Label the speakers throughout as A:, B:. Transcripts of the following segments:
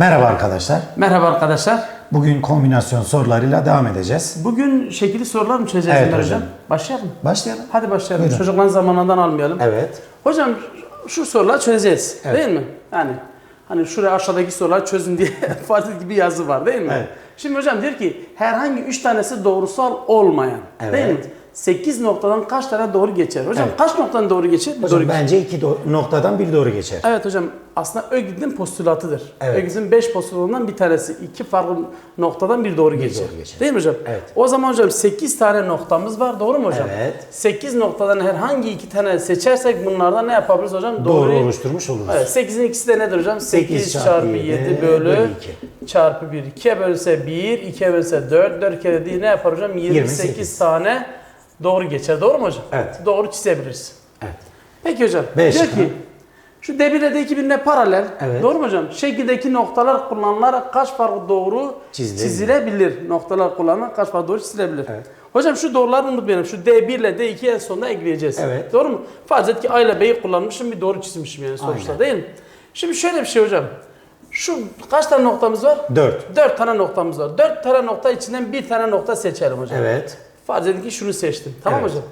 A: Merhaba arkadaşlar.
B: Merhaba arkadaşlar.
A: Bugün kombinasyon sorularıyla devam edeceğiz.
B: Bugün şekilli sorular mı çözeceğiz
A: Evet
B: Ömer
A: hocam.
B: Başlayalım mı?
A: Başlayalım.
B: Hadi başlayalım.
A: Buyurun.
B: Çocukların zamanından almayalım.
A: Evet.
B: Hocam şu soruları çözeceğiz.
A: Evet.
B: Değil mi? Yani hani şuraya aşağıdaki soruları çözün diye Fatih gibi yazı var değil mi?
A: Evet.
B: Şimdi hocam diyor ki herhangi 3 tanesi doğrusal olmayan.
A: Evet.
B: Değil mi? 8 noktadan kaç tane doğru geçer? Hocam
A: Evet.
B: kaç noktadan doğru geçer?
A: Hocam
B: doğru
A: bence iki do- noktadan bir doğru geçer.
B: Evet hocam aslında Ögid'in postulatıdır.
A: Evet.
B: Ögid'in 5 postulatından bir tanesi iki farklı noktadan bir doğru geçer.
A: doğru geçer.
B: Değil mi hocam?
A: Evet.
B: O zaman hocam 8 tane noktamız var doğru mu hocam?
A: Evet.
B: 8 noktadan herhangi iki tane seçersek bunlardan ne yapabiliriz hocam?
A: Doğru
B: Doğruyu-
A: oluşturmuş oluruz.
B: Evet 8'in ikisi de nedir hocam? 8,
A: Sekiz
B: çarpı
A: çarpı
B: 7
A: yedi
B: bölü
A: bölü
B: çarpı 1. 2'ye bölünse 1, 2'ye bölünse 4, 4 kere değil ne yapar hocam? 28,
A: 28.
B: tane doğru geçer. Doğru mu hocam?
A: Evet.
B: Doğru çizebiliriz.
A: Evet.
B: Peki hocam.
A: Beş
B: diyor ki şu D1 ile D2 birbirine paralel.
A: Evet.
B: Doğru mu hocam? Şekildeki noktalar kullanılarak kaç farklı doğru
A: Çizilebilir.
B: çizilebilir? Noktalar kullanılarak kaç farklı doğru çizilebilir?
A: Evet.
B: Hocam şu doğruları unutmayalım. Şu D1 ile D2'yi en sonunda ekleyeceğiz.
A: Evet.
B: Doğru mu? Farz et ki A ile B'yi kullanmışım bir doğru çizmişim yani sonuçta
A: Aynen.
B: değil mi? Şimdi şöyle bir şey hocam. Şu kaç tane noktamız var?
A: Dört.
B: 4 tane noktamız var. 4 tane nokta içinden bir tane nokta seçelim hocam.
A: Evet.
B: Farz edin ki şunu seçtim. Tamam
A: Evet.
B: hocam.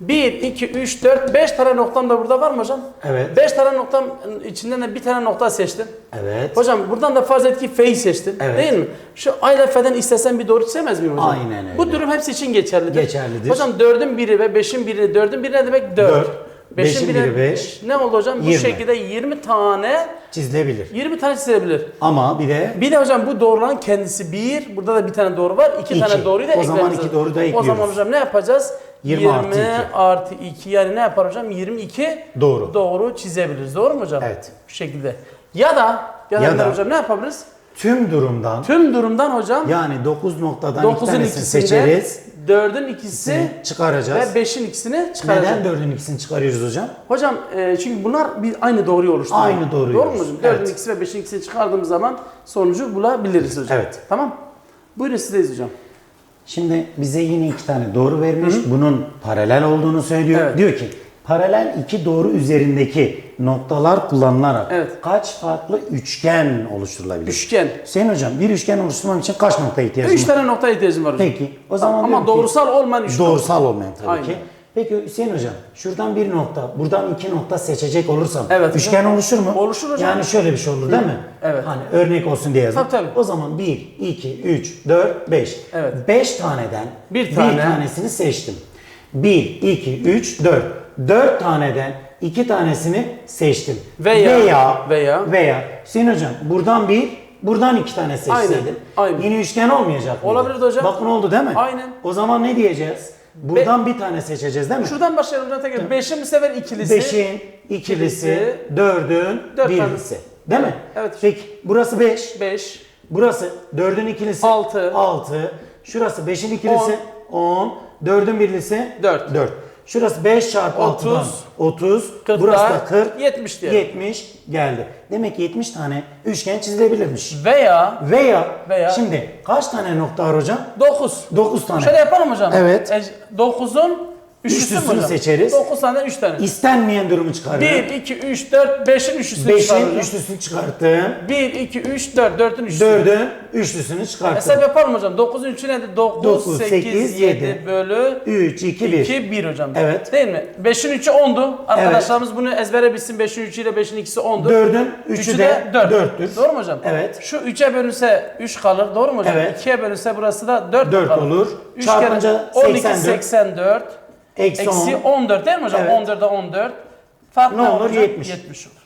B: 1, 2, 3, 4, 5 tane noktam da burada var mı hocam?
A: Evet.
B: 5 tane noktam içinden de bir tane nokta seçtim.
A: Evet.
B: Hocam buradan da farz et ki F'yi seçtim.
A: Evet.
B: Değil mi? Şu A ile F'den istesen bir doğru çizemez miyim hocam?
A: Aynen öyle.
B: Bu durum hepsi için geçerlidir.
A: Geçerlidir.
B: Hocam 4'ün biri ve 5'in biri, 4'ün biri ne demek? 4.
A: Dört. Beşin biri beş.
B: Ne oldu hocam? Bu
A: 20.
B: şekilde 20 tane
A: Çizilebilir.
B: 20 tane çizilebilir.
A: Ama bir de
B: Bir de hocam bu doğruların kendisi bir. Burada da bir tane doğru var. iki,
A: İki.
B: tane doğruyu da
A: O zaman
B: eklememiz
A: iki
B: lazım.
A: doğru da
B: O
A: ekliyoruz.
B: zaman hocam ne yapacağız?
A: 20 artı iki.
B: artı 2 yani ne yapar hocam? 22
A: Doğru.
B: doğru çizebiliriz. Doğru mu hocam?
A: Evet.
B: Bu şekilde. Ya da ya da,
A: Ya da-
B: hocam ne yapabiliriz?
A: tüm durumdan
B: Tüm durumdan hocam
A: yani 9 noktadan iki
B: 9'un
A: tanesini
B: ikisini
A: seçeriz.
B: 4'ün ikisi
A: Çıkaracağız.
B: ve 5'in ikisini çıkaracağız.
A: Neden 4'ün ikisini çıkarıyoruz hocam?
B: Hocam e, çünkü bunlar bir aynı doğruyu oluşturuyor.
A: Aynı doğruyu
B: Doğru mu hocam?
A: oluşturuyor.
B: 4'ün
A: Evet.
B: ikisi ve 5'in ikisini çıkardığımız zaman sonucu bulabiliriz hocam.
A: Evet.
B: Tamam. Buyurun sizdeyiz hocam.
A: Şimdi bize yine iki tane doğru vermiş. Bunun paralel olduğunu söylüyor.
B: Evet.
A: Diyor ki paralel iki doğru üzerindeki noktalar kullanılarak
B: Evet.
A: kaç farklı üçgen oluşturulabilir?
B: Üçgen.
A: Hüseyin hocam bir üçgen oluşturmak için kaç nokta ihtiyacımız
B: 3
A: var?
B: tane noktaya ihtiyacım var hocam.
A: Peki o zaman
B: Ama
A: diyorum ki-
B: doğrusal olmayan üç
A: Doğrusal olmayan tabii
B: Aynen.
A: ki. Peki Hüseyin hocam şuradan bir nokta, buradan iki nokta seçecek olursam
B: Evet hocam.
A: üçgen oluşur mu?
B: Oluşur hocam.
A: Yani şöyle bir şey olur değil mi?
B: Evet.
A: Hani örnek olsun diye yazdım.
B: Tabii, tabii.
A: O zaman 1, 2, 3, 4, 5.
B: Evet.
A: 5 taneden
B: Bir tane.
A: tanesini seçtim. 1, 2, 3, 4. 4 taneden 2 tanesini seçtim.
B: Veya-
A: veya
B: veya-
A: veya Hüseyin hocam buradan bir Buradan iki tane seçseydim.
B: aynen.
A: Yine üçgen olmayacak mıydı?
B: Olabilirdi hocam.
A: Bakın oldu değil mi?
B: Aynen.
A: O zaman ne diyeceğiz? Buradan bir tane seçeceğiz değil mi?
B: Şuradan başlayalım hocam tekrar. 5'in bu sefer ikilisi.
A: Beşin, ikilisi, dördün,
B: Dört
A: birlisi. Değil mi?
B: Evet.
A: Peki burası 5.
B: 5.
A: Burası dördün ikilisi.
B: Altı.
A: 6. Şurası 5'in ikilisi. 10. Dördün birlisi.
B: Dört.
A: 4. Şurası 5 çarpı
B: Otuz.
A: 6'dan 30.
B: 40
A: Burası da 40.
B: 70 diyelim.
A: 70 geldi. Demek ki 70 tane üçgen çizilebilirmiş.
B: Veya
A: Veya,
B: Veya-
A: şimdi kaç tane nokta var hocam?
B: 9.
A: 9 tane.
B: Şöyle yapalım hocam.
A: Evet.
B: 9'un üçlüsü mü
A: Üçlüsünü
B: hocam?
A: seçeriz.
B: 9 tane 3 tane.
A: İstenmeyen durumu çıkarıyorum.
B: 1, 2, 3, 4, 5'in üçlüsünü
A: 5'in
B: çıkaralım.
A: üçlüsünü çıkarttım.
B: 1, 2, 3, 4, 4'ün üçlüsü.
A: 4'ün üçlüsünü çıkarttım.
B: Hesap yapalım hocam. 9'un 3'ü nedir? 9,
A: Dokuz,
B: 8,
A: sekiz,
B: 7
A: yedi.
B: bölü
A: 3, 2, 1.
B: 2, 1 hocam.
A: Evet.
B: Değil mi? 5'in 3'ü 10'du. Arkadaşlarımız bunu ezbere bilsin. 5'in 3'ü ile 5'in ikisi 10'dur.
A: 4'ün 3'ü de
B: 4.
A: 4'tür.
B: Doğru mu hocam?
A: Evet.
B: Şu 3'e bölünse 3 kalır. Doğru mu hocam?
A: Evet.
B: 2'ye bölünse burası da 4,
A: 4
B: kalır.
A: olur.
B: 3
A: Çarpınca
B: kere 12,
A: 84.
B: 84.
A: Eksi
B: Eksi
A: 10.
B: 14 değil mi hocam?
A: Evet.
B: 14'e 14. Fark
A: Ne olur?
B: hocam?
A: 70.
B: 70 olur.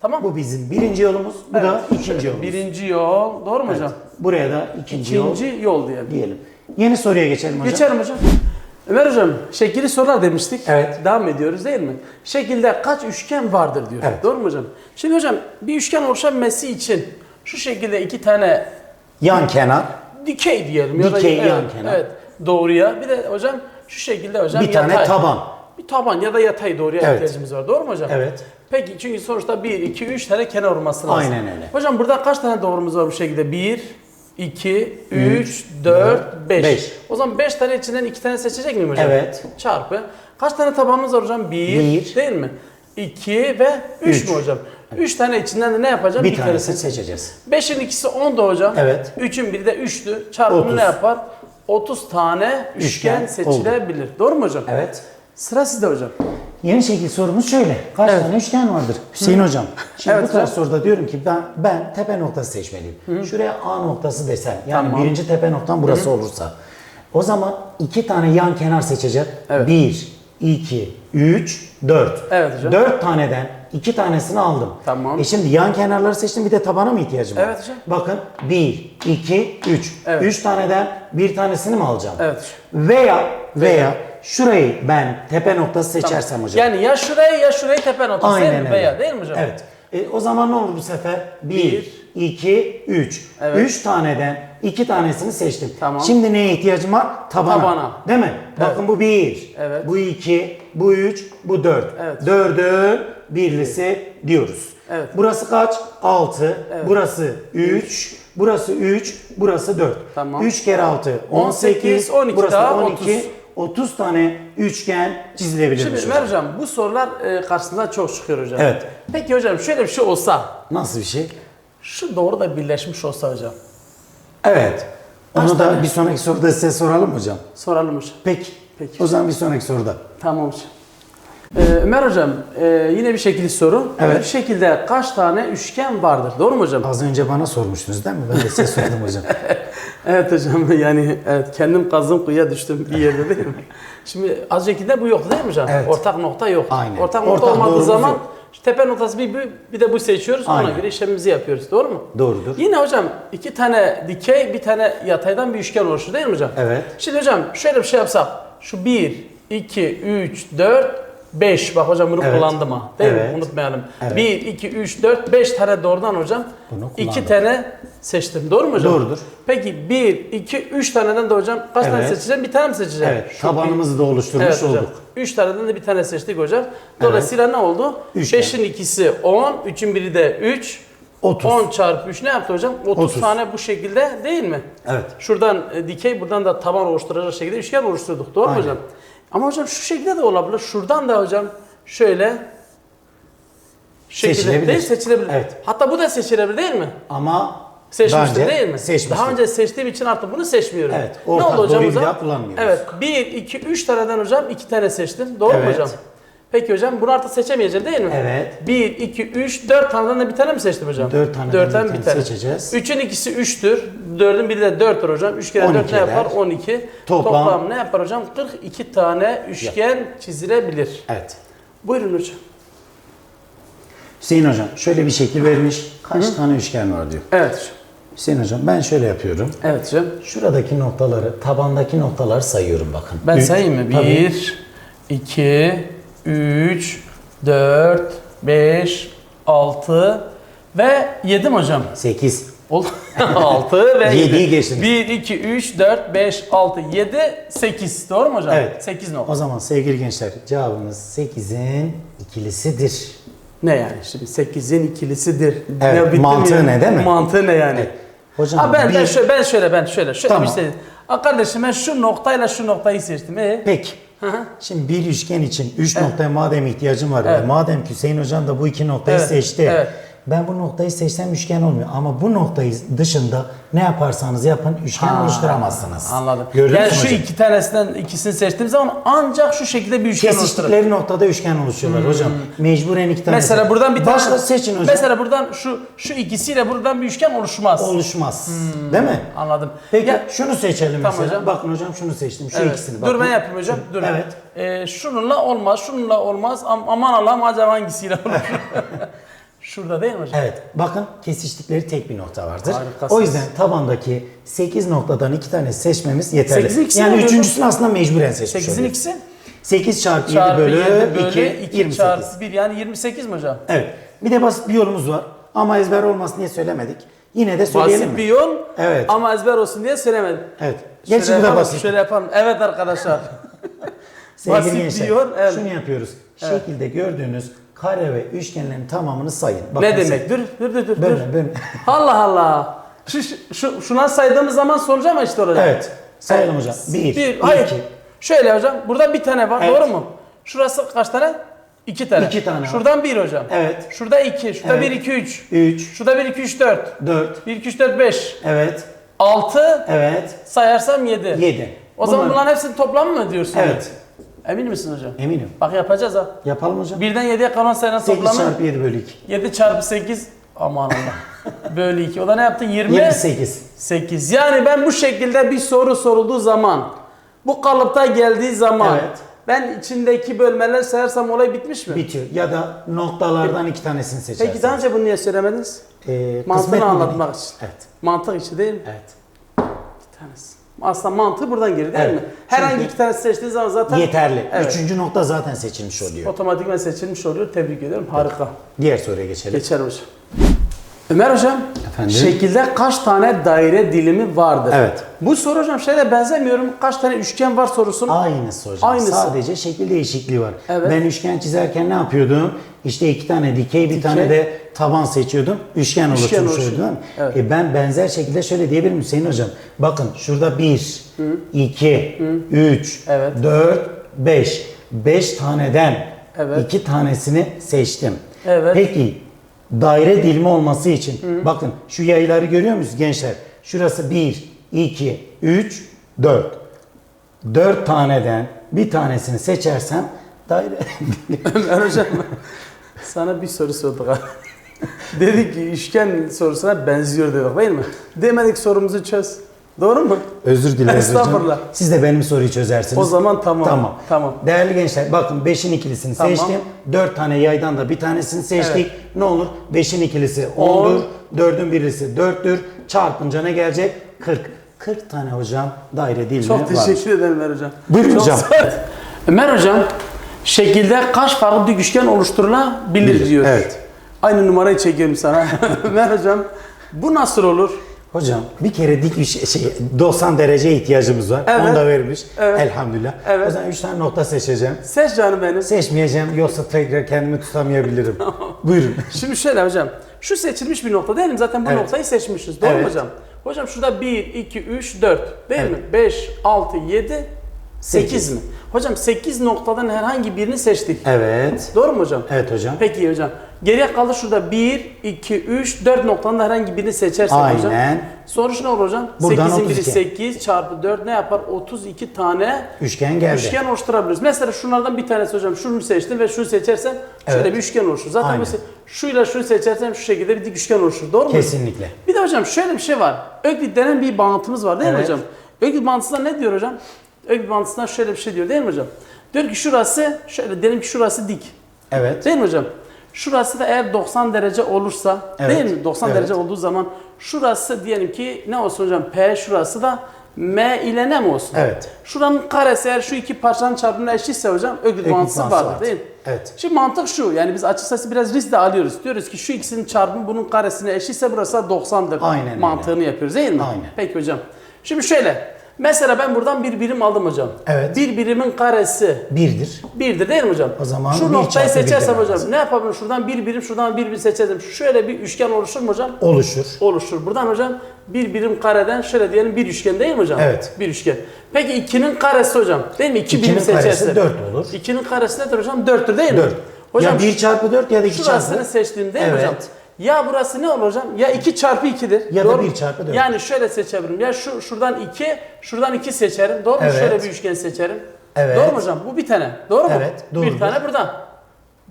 B: Tamam.
A: Bu bizim birinci yolumuz. Bu da ikinci yolumuz.
B: Birinci yol. Doğru mu hocam?
A: Buraya da ikinci, yol
B: İkinci yol diyelim.
A: diyelim. Yeni soruya geçelim hocam.
B: Geçelim hocam. Ömer hocam şekilli sorular demiştik.
A: Evet.
B: Devam ediyoruz değil mi? Şekilde kaç üçgen vardır diyor.
A: Evet.
B: Doğru mu hocam? Şimdi hocam bir üçgen oluşabilmesi için şu şekilde iki tane
A: Yan kenar.
B: dikey diyelim. ya da-
A: Dikey,
B: evet,
A: yan kenar.
B: Evet. Doğruya. Bir de hocam şu şekilde hocam
A: Bir tane
B: yatay.
A: taban.
B: Bir taban ya da yatay doğruya
A: Evet.
B: ihtiyacımız var. Doğru mu hocam?
A: Evet.
B: Peki çünkü sonuçta 1, 2, 3 tane kenar olması lazım.
A: Aynen öyle.
B: Hocam burada kaç tane doğrumuz var bu şekilde? 1, 2, 3, 4, 5.
A: beş.
B: O zaman 5 tane içinden 2 tane seçecek miyim hocam?
A: Evet.
B: Çarpı. Kaç tane tabanımız var hocam? 1
A: Bir.
B: değil mi? 2 ve 3
A: Üç.
B: mü hocam? 3 tane içinden de ne yapacağım?
A: Bir tanesini seçeceğiz.
B: 5'in ikisi 10 da hocam.
A: Evet.
B: 3'ün biri de 3'tü. Çarpımı
A: 30.
B: ne yapar? 30 tane üçgen,
A: Üçgen
B: seçilebilir. Doğru mu hocam?
A: Evet.
B: Sıra sizde hocam.
A: Yeni şekil sorumuz şöyle. Kaç
B: Evet.
A: tane üçgen vardır? Hüseyin hocam. Şimdi
B: Evet
A: bu tarz soruda diyorum ki ben ben tepe noktası seçmeliyim. Şuraya A noktası desem. Yani
B: Tamam.
A: birinci tepe noktam burası olursa. O zaman iki tane yan kenar seçeceğim.
B: Evet.
A: Bir, iki, üç, dört.
B: Evet hocam.
A: Dört taneden iki tanesini aldım.
B: Tamam.
A: E şimdi yan kenarları seçtim bir de tabana mı ihtiyacım var?
B: Evet hocam.
A: Bakın bir, iki, üç.
B: Evet.
A: Üç taneden bir tanesini mi alacağım?
B: Evet.
A: Veya veya şurayı ben tepe noktası seçersem hocam.
B: Yani ya şurayı ya şurayı tepe noktası değil
A: Aynen
B: mi?
A: öyle.
B: Veya değil mi hocam?
A: Evet. E, o zaman ne olur bu sefer? 1,
B: Bir.
A: 2, 3.
B: Evet.
A: 3 taneden 2 tanesini seçtim.
B: Tamam.
A: Şimdi neye ihtiyacım var? Tabana.
B: Tabana.
A: Değil mi? Bakın bu 1,
B: Evet.
A: bu 2, bu 3, bu 4.
B: Evet.
A: 4'ün birlisi diyoruz.
B: Evet.
A: Burası kaç? 6. Burası 3. Burası 3. Burası 4.
B: Tamam.
A: 3 kere 6 18.
B: 18, 12
A: burası
B: daha
A: 12. 30 tane üçgen çizilebilir.
B: Şimdi
A: hocam.
B: Hocam bu sorular e, karşısında çok çıkıyor hocam.
A: Evet.
B: Peki hocam şöyle bir şey olsa,
A: Nasıl bir şey?
B: şu doğru da birleşmiş olsa hocam.
A: Evet.
B: Kaç
A: Onu da
B: tane?
A: bir sonraki soruda size soralım hocam.
B: Soralım hocam.
A: Peki.
B: Peki.
A: O zaman bir sonraki soruda.
B: Tamam hocam. Ee, Ömer hocam e, yine bir şekilde soru.
A: Evet.
B: Bir şekilde kaç tane üçgen vardır? Doğru mu hocam?
A: Az önce bana sormuştunuz değil mi? Ben de size sordum hocam.
B: Evet hocam yani evet, kendim kazdım kuyuya düştüm bir yerde değil mi? Şimdi az öncekinde bu yoktu değil mi hocam?
A: Evet.
B: Ortak nokta yok.
A: Aynen.
B: Ortak nokta
A: Ortak
B: olmadığı zaman
A: yok.
B: tepe noktası bir, bir, bir de bu seçiyoruz. Ona
A: Aynen.
B: göre işlemimizi yapıyoruz. Doğru mu?
A: Doğrudur.
B: Yine hocam iki tane dikey bir tane yataydan bir üçgen oluşur değil mi hocam?
A: Evet.
B: Şimdi hocam şöyle bir şey yapsak. Şu 1, 2, 3, 4, 5. Bak hocam bunu
A: Evet.
B: kullandım ha. Değil
A: Evet.
B: mi? Unutmayalım.
A: Evet.
B: 1, 2, 3, 4, 5 tane doğrudan hocam.
A: Bunu
B: 2
A: kullandım.
B: tane seçtim. Doğru mu hocam?
A: Doğrudur.
B: Peki 1, 2, 3 taneden de hocam kaç tane
A: Evet.
B: seçeceğim? Bir tane mi seçeceğim?
A: Evet.
B: Şu
A: Tabanımızı da oluşturmuş
B: Evet hocam.
A: olduk.
B: 3 taneden de bir tane seçtik hocam. Dolayısıyla ne oldu?
A: Üçgen.
B: 5'in ikisi 10, 3'ün biri de 3.
A: 30.
B: 10 çarpı 3 ne yaptı hocam? 30,
A: 30.
B: tane bu şekilde değil mi?
A: Evet.
B: Şuradan e, dikey, buradan da taban oluşturacak şekilde üçgen oluşturduk. Doğru mu
A: Aynen.
B: hocam? Ama hocam şu şekilde de olabilir. Şuradan da hocam şöyle şekilde
A: Seçilebilir.
B: değil seçilebilir.
A: Evet.
B: Hatta bu da seçilebilir değil mi?
A: Ama
B: Seçmiştim
A: daha önce
B: değil mi?
A: Seçmiştim.
B: Daha önce seçtiğim için artık bunu seçmiyorum.
A: Evet,
B: Ne
A: ortak
B: oldu hocam
A: bir daha kullanmıyoruz.
B: Evet. 1, 2, 3 taneden hocam 2 tane seçtim. Doğru mu
A: Evet.
B: hocam? Peki hocam bunu artık seçemeyeceğim değil mi?
A: Evet.
B: 1, 2, 3, 4 taneden de bir tane mi seçtim hocam?
A: Dört taneden
B: Dörtten
A: bir tane seçeceğiz.
B: 3'ün ikisi 3'tür. 4'ün biri de 4'tür hocam. 3 kere 4
A: 12
B: ne yapar?
A: eder.
B: 12.
A: Toplam-
B: Toplam ne yapar hocam? 42 tane üçgen çizilebilir.
A: Evet.
B: Buyurun hocam.
A: Hüseyin hocam şöyle bir şekil vermiş. Kaç tane üçgen var diyor.
B: Evet hocam.
A: Hüseyin hocam ben şöyle yapıyorum.
B: Evet hocam.
A: Şuradaki noktaları, tabandaki noktaları sayıyorum bakın.
B: Ben sayayım mı?
A: Tabii.
B: 1, 2, 3, 4, 5, 6 ve 7 mi hocam?
A: 8.
B: Oldu. 6 ve 7.
A: Yediyi geçtiniz.
B: 1, 2, 3, 4, 5, 6, 7, 8. Doğru mu hocam?
A: Evet.
B: 8 nokta.
A: O zaman sevgili gençler cevabımız 8'in ikilisidir.
B: Ne yani şimdi 8'in ikilisidir.
A: Evet,
B: bitti mi
A: mantığı
B: yani?
A: ne değil mi?
B: Mantığı ne yani?
A: Evet. Hocam
B: Ha ben, ben
A: bir-
B: şöyle ben şöyle ben şöyle şöyle
A: Tamam.
B: bir şey. Ha kardeşim ben şu noktayla şu noktayı seçtim. E?
A: Peki. Şimdi bir üçgen için 3 noktaya madem ihtiyacım var
B: Evet.
A: ve madem ki Hüseyin Hocam da bu iki noktayı
B: Evet,
A: seçti.
B: evet.
A: Ben bu noktayı seçsem üçgen olmuyor ama bu noktayı dışında ne yaparsanız yapın üçgen
B: Ha,
A: oluşturamazsınız.
B: Anladım.
A: Gördünüz
B: yani
A: mü
B: şu
A: hocam?
B: iki tanesinden ikisini seçtiğim zaman ancak şu şekilde bir üçgen oluşturur.
A: Kesiştikleri noktada üçgen oluşuyorlar hocam. Mecburen iki tane.
B: Hmm. Mesela buradan bir tane
A: Başka seçin hocam.
B: Mesela buradan şu şu ikisiyle buradan bir üçgen oluşmaz.
A: oluşmaz. Değil mi?
B: Anladım.
A: Peki
B: Ya-
A: şunu seçelim
B: Tamam
A: mesela.
B: hocam.
A: Bakın hocam şunu seçtim. Şu
B: Evet.
A: ikisini bakın.
B: Dur ben yapayım hocam. Dur.
A: Evet.
B: Ee, şununla olmaz, şununla olmaz. Am- aman Allah'ım acaba hangisiyle olur? Şurada değil mi hocam?
A: Evet. Bakın kesiştikleri tek bir nokta vardır.
B: Harikasınız.
A: O yüzden tabandaki 8 noktadan 2 tane seçmemiz yeterli.
B: Sekizin ikisi
A: yani
B: ne
A: üçüncüsünü aslında mecburen seçmiş
B: 8'in
A: oluyoruz.
B: ikisi
A: 8 çarpı 7
B: çarpı
A: bölü,
B: 7 bölü
A: 2,
B: 2
A: 28.
B: çarpı 1 yani 28 mi hocam?
A: Evet. Bir de basit bir yolumuz var. Ama ezber olmasın diye söylemedik. Yine de söyleyelim
B: Basit
A: mi?
B: bir yol
A: Evet.
B: ama ezber olsun diye söylemedim.
A: Evet. Gerçi bu da
B: yapalım,
A: basit.
B: Şöyle yapalım. Evet arkadaşlar.
A: Sevgili
B: basit
A: gençler,
B: bir yol, evet.
A: şunu yapıyoruz. Şekilde gördüğünüz kare ve üçgenlerin tamamını sayın. Bakın
B: ne demek? Dur dur dur dur. dur.
A: Böyle, böyle.
B: Allah Allah. Şu, şu, şu şuna saydığımız zaman sonuca mı işte olacak?
A: Evet. Sayalım hocam. Bir,
B: Bir,
A: bir,
B: hayır.
A: iki.
B: Şöyle hocam. Burada bir tane var.
A: Evet.
B: Doğru mu? Şurası kaç tane? 2 tane.
A: İki tane.
B: Şuradan 1 hocam.
A: Evet.
B: Şurada 2, şurada
A: Evet.
B: 1 2 3.
A: 3,
B: Şurada 1 2 3 4.
A: 4,
B: 1 2 3 4 5.
A: evet,
B: 6
A: evet,
B: sayarsam 7.
A: 7.
B: O zaman bunların hepsinin toplamı mı diyorsun?
A: Evet,
B: Emin misin hocam?
A: eminim.
B: Bak yapacağız ha.
A: Yapalım hocam.
B: Birden 7'ye kalan sayının
A: 8
B: toplamı
A: çarpı 7 bölü 2.
B: 7 çarpı 8 aman Allah. Bölü 2. O da ne yaptı? 20.
A: 28.
B: 8. Yani ben bu şekilde bir soru sorulduğu zaman bu kalıpta geldiği zaman
A: Evet.
B: ben içindeki bölmeler sayarsam olay bitmiş mi?
A: Bitiyor. Ya da noktalardan iki tanesini seçersin.
B: Peki daha önce bunu niye söylemediniz?
A: Ee,
B: Mantığını
A: kısmet mi
B: anlatmak
A: dedik?
B: için.
A: Evet,
B: Mantık içi değil mi?
A: evet.
B: Bir tanesi. Aslında mantığı buradan geliyor değil
A: Evet.
B: mi? Herhangi
A: Çünkü-
B: iki tanesi seçtiğiniz zaman zaten
A: Yeterli.
B: Evet.
A: Üçüncü nokta zaten seçilmiş oluyor.
B: otomatikman seçilmiş oluyor. Tebrik ediyorum. Harika.
A: Diğer soruya geçelim.
B: Geçer hocam. Ömer hocam,
A: Efendim?
B: şekilde kaç tane daire dilimi vardır?
A: Evet.
B: Bu soru hocam şeyle benzemiyorum. Kaç tane üçgen var sorusun.
A: Aynısı hocam.
B: Aynısı.
A: Sadece şekil değişikliği var.
B: Evet.
A: Ben üçgen çizerken ne yapıyordum? İşte iki tane dikey, bir
B: Dikey.
A: tane de taban seçiyordum. Üçgen,
B: Üçgen
A: oluyordum.
B: Evet.
A: E ben benzer şekilde şöyle diyebilirim Hüseyin hocam. Bakın şurada 1, 2, 3,
B: Evet.
A: 4, 5. 5 taneden
B: Evet.
A: iki tanesini seçtim.
B: Evet.
A: Peki daire dilimi olması için bakın şu yayları görüyor musunuz gençler? Şurası 1, 2, 3, 4. 4 taneden bir tanesini seçersem daire
B: Ömer hocam, sana bir soru sorduk abi. dedik ki üçgen sorusuna benziyor dedik değil mi? Demedik sorumuzu çöz. Doğru mu?
A: Özür dileriz hocam.
B: Estağfurullah.
A: Siz de benim soruyu çözersiniz.
B: O zaman tamam.
A: Tamam.
B: Tamam.
A: Değerli gençler bakın 5'in ikilisini
B: Tamam.
A: seçtim. 4 tane yaydan da bir tanesini seçtik. Ne olur? 5'in ikilisi
B: On.
A: 10'dur. 4'ün birisi 4'tür. Çarpınca ne gelecek? 40. 40 tane hocam daire dilimi
B: Çok
A: var.
B: teşekkür ederim Ömer hocam.
A: Buyurun
B: Çok
A: hocam.
B: ol. Ömer hocam, şekilde kaç farklı dik üçgen oluşturulabilir
A: Bilir,
B: diyor.
A: evet.
B: Aynı numarayı çekiyorum sana. Ömer hocam, bu nasıl olur?
A: Hocam bir kere dik üç, şey 90 derece ihtiyacımız var.
B: Evet.
A: Onu da vermiş.
B: Evet.
A: Elhamdülillah.
B: Evet.
A: O zaman 3 tane nokta seçeceğim.
B: Seç canım benim.
A: Seçmeyeceğim yoksa tekrar kendimi tutamayabilirim. Buyurun.
B: Şimdi şöyle hocam. Şu seçilmiş bir nokta değil mi? Zaten bu
A: Evet.
B: noktayı seçmişiz. Doğru mu
A: Evet.
B: hocam? Hocam şurada 1, 2, 3, 4 değil
A: Evet.
B: mi? 5, 6, 7, 8
A: Sekiz.
B: mi? Hocam 8 noktadan herhangi birini seçtik.
A: Evet.
B: Doğru mu hocam?
A: Evet hocam.
B: Peki hocam. Geriye kaldı şurada 1, 2, 3, 4 noktanın herhangi birini seçersek hocam.
A: Aynen.
B: Sonuç ne olur hocam?
A: Buradan
B: 8'in biri
A: 32.
B: 8 çarpı 4 ne yapar? 32 tane
A: Üçgen geldi.
B: üçgen oluşturabiliriz. Mesela şunlardan bir tanesi hocam şunu seçtim ve şunu seçersem şöyle
A: Evet.
B: bir üçgen oluşur. Zaten
A: Aynen.
B: mesela şuyla şunu seçersem şu şekilde bir dik üçgen oluşur. Doğru mu?
A: Kesinlikle.
B: Bir de hocam şöyle bir şey var. Öklit denen bir bağıntımız var değil mi
A: Evet.
B: hocam? Öklit bağıntısında ne diyor hocam? Öklit bağıntısında şöyle bir şey diyor değil mi hocam? Diyor ki şurası şöyle diyelim ki şurası dik.
A: Evet.
B: Değil mi hocam? Şurası da eğer 90 derece olursa
A: Evet,
B: değil mi? 90
A: evet.
B: derece olduğu zaman şurası diyelim ki ne olsun hocam? P şurası da M ile ne mi olsun?
A: Evet.
B: Şuranın karesi eğer şu iki parçanın çarpımına eşitse hocam bağıntısı
A: bağıntısı
B: vardır
A: vardır.
B: değil mi?
A: Evet.
B: Şimdi mantık şu yani biz açıkçası biraz risk de alıyoruz. Diyoruz ki şu ikisinin çarpımı bunun karesine eşitse burası da 90'dır.
A: Aynen öyle.
B: Mantığını yapıyoruz değil mi?
A: Aynen.
B: Peki hocam. Şimdi şöyle. Mesela ben buradan bir birim aldım hocam.
A: Evet.
B: Bir birimin karesi
A: Birdir.
B: Birdir değil mi hocam?
A: O zaman
B: Şu noktayı seçersem hocam
A: lazım.
B: ne yapabilirim? Şuradan bir birim, şuradan bir birim seçersem şöyle bir üçgen oluşur mu hocam?
A: Oluşur.
B: Oluşur. Buradan hocam bir birim kareden şöyle diyelim bir üçgen değil mi hocam?
A: Evet.
B: Bir üçgen. Peki ikinin karesi hocam değil mi? İki
A: İkinin
B: birim
A: karesi
B: seçersem.
A: dört olur.
B: İkinin karesi nedir hocam? Dörttür değil mi?
A: 4.
B: Hocam
A: ya 1 çarpı 4 ya da 2
B: şurasını
A: çarpı.
B: seçtiğim değil mi
A: Evet.
B: hocam? Ya burası ne olur hocam? Ya 2 çarpı 2'dir.
A: Ya da
B: Doğru
A: bir
B: mu?
A: çarpı dört.
B: Yani şöyle seçebilirim. Ya şu şuradan 2, şuradan 2 seçerim. Doğru mu?
A: Evet.
B: Şöyle bir üçgen seçerim.
A: Evet.
B: Doğru mu hocam? Bu bir tane. Doğru mu?
A: Evet,
B: Bir
A: doğrudur.
B: tane buradan.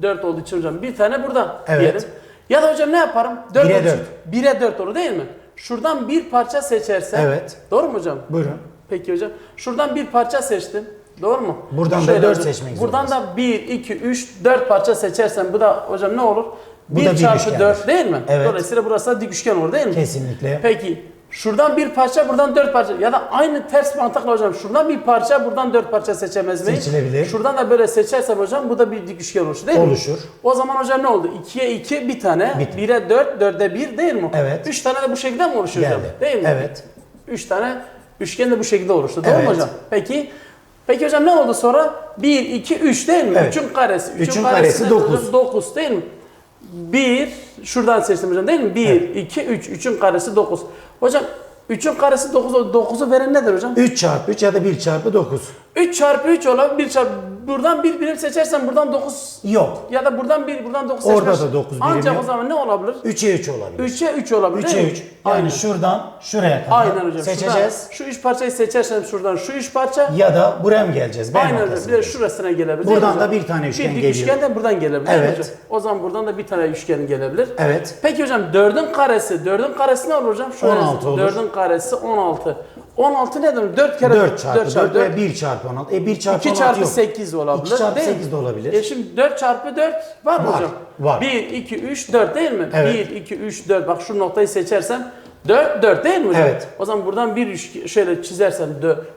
B: 4 olduğu için hocam bir tane burada
A: Evet.
B: diyelim. Ya da hocam ne yaparım? 4
A: Bire dört.
B: 1'e 4 olur değil mi? Şuradan bir parça seçersem.
A: Evet.
B: Doğru mu hocam?
A: Buyurun.
B: Peki hocam. Şuradan bir parça seçtim. Doğru mu?
A: Buradan da dört
B: hocam.
A: seçmek
B: Buradan da 1, 2, 3, 4 parça seçersem bu da hocam ne olur?
A: Bu
B: 1
A: da bir
B: çarpı
A: üçgendir.
B: 4 değil mi?
A: Evet.
B: Dolayısıyla burası da dik üçgen olur değil mi?
A: Kesinlikle.
B: Peki şuradan bir parça buradan dört parça ya da aynı ters mantıkla hocam şuradan bir parça buradan dört parça seçemez miyim?
A: Seçilebilir.
B: Şuradan da böyle seçersem hocam bu da bir dik üçgen oluşur değil mi?
A: Oluşur.
B: O zaman hocam ne oldu? 2'ye 2 bir tane,
A: Bir-
B: 1'e 4, 4'e 1 değil mi?
A: Evet.
B: 3 tane de bu şekilde mi oluşuyor hocam?
A: Geldi.
B: Değil mi?
A: Evet.
B: 3 tane üçgen de bu şekilde oluştu. Doğru mu
A: Evet.
B: hocam? Peki Peki hocam ne oldu sonra? 1, 2, 3 değil mi?
A: Evet.
B: 3'ün karesi.
A: Üçün karesi
B: ne
A: dokuz.
B: hocam? 9 değil mi? 1, şuradan seçtim hocam değil mi? 1, 2, 3. 3'ün karesi 9. Hocam 3'ün karesi 9 oldu. 9'u veren nedir hocam?
A: 3 çarpı 3 ya da 1 çarpı 9.
B: 3 çarpı 3 olan 1 çarpı buradan bir birim seçersen buradan 9
A: Yok.
B: ya da buradan 1 buradan 9
A: Orada da dokuz birim
B: Ancak
A: yok.
B: o zaman ne olabilir?
A: 3'e 3 olabilir.
B: 3'e 3 olabilir
A: 3'e
B: değil mi?
A: 3. Yani
B: Aynen.
A: şuradan şuraya kadar
B: Aynen hocam.
A: seçeceğiz.
B: Şuradan, şu 3 parçayı seçersem şuradan şu 3 parça
A: Ya da buraya mı geleceğiz? Ben
B: Aynen öyle. Bir de şurasına gelebilir.
A: Buradan
B: değil mi
A: da
B: hocam?
A: bir tane üçgen
B: dik
A: geliyor.
B: üçgen de buradan gelebilir. değil mi
A: Evet.
B: hocam? O zaman buradan da bir tane üçgen gelebilir.
A: Evet.
B: Peki hocam 4'ün karesi. 4'ün karesi ne olur hocam? Şöyle
A: 16 olur.
B: 4'ün karesi 16. 16 ne demek? 4 kere
A: 4 çarpı 4,
B: çarpı
A: ve 1 çarpı 16. E 1 çarpı
B: 2
A: 16
B: çarpı
A: yok.
B: 8 olabilir.
A: 2 çarpı
B: değil mi?
A: 8 de olabilir.
B: E şimdi 4 çarpı 4 var mı
A: Var,
B: hocam?
A: var.
B: 1, 2, 3, 4 değil mi?
A: Evet.
B: 1, 2, 3, 4. Bak şu noktayı seçersem 4, 4 değil mi hocam?
A: Evet.
B: O zaman buradan bir şöyle çizersem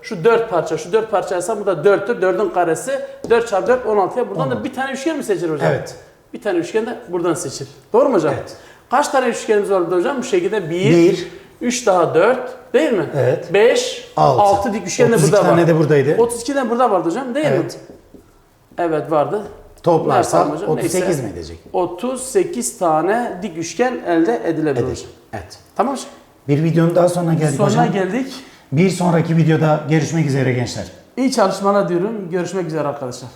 B: şu 4 parça, şu 4 parça alsam bu da 4'tür. 4'ün karesi 4 çarpı 4 16'ya. Buradan da bir tane üçgen mi seçer hocam?
A: Evet.
B: Bir tane üçgen de buradan seçir. Doğru mu hocam?
A: Evet.
B: Kaç tane üçgenimiz var burada hocam? Bu şekilde 1,
A: Bir.
B: 3 daha 4 değil mi?
A: Evet.
B: 5,
A: Altı.
B: 6 dik üçgen de
A: 32
B: burada var.
A: tane de buradaydı.
B: 32 de burada vardı hocam değil mi?
A: Evet.
B: Evet vardı.
A: Toplarsak
B: Nerede hocam?
A: 38
B: Neyse.
A: mi edecek?
B: 38 tane dik üçgen elde edilebilir
A: Edecek. Evet.
B: Tamam hocam.
A: Bir videonun daha sonuna geldik
B: Sonuna
A: hocam.
B: geldik.
A: Bir sonraki videoda görüşmek üzere gençler.
B: İyi çalışmalar diyorum. Görüşmek üzere arkadaşlar.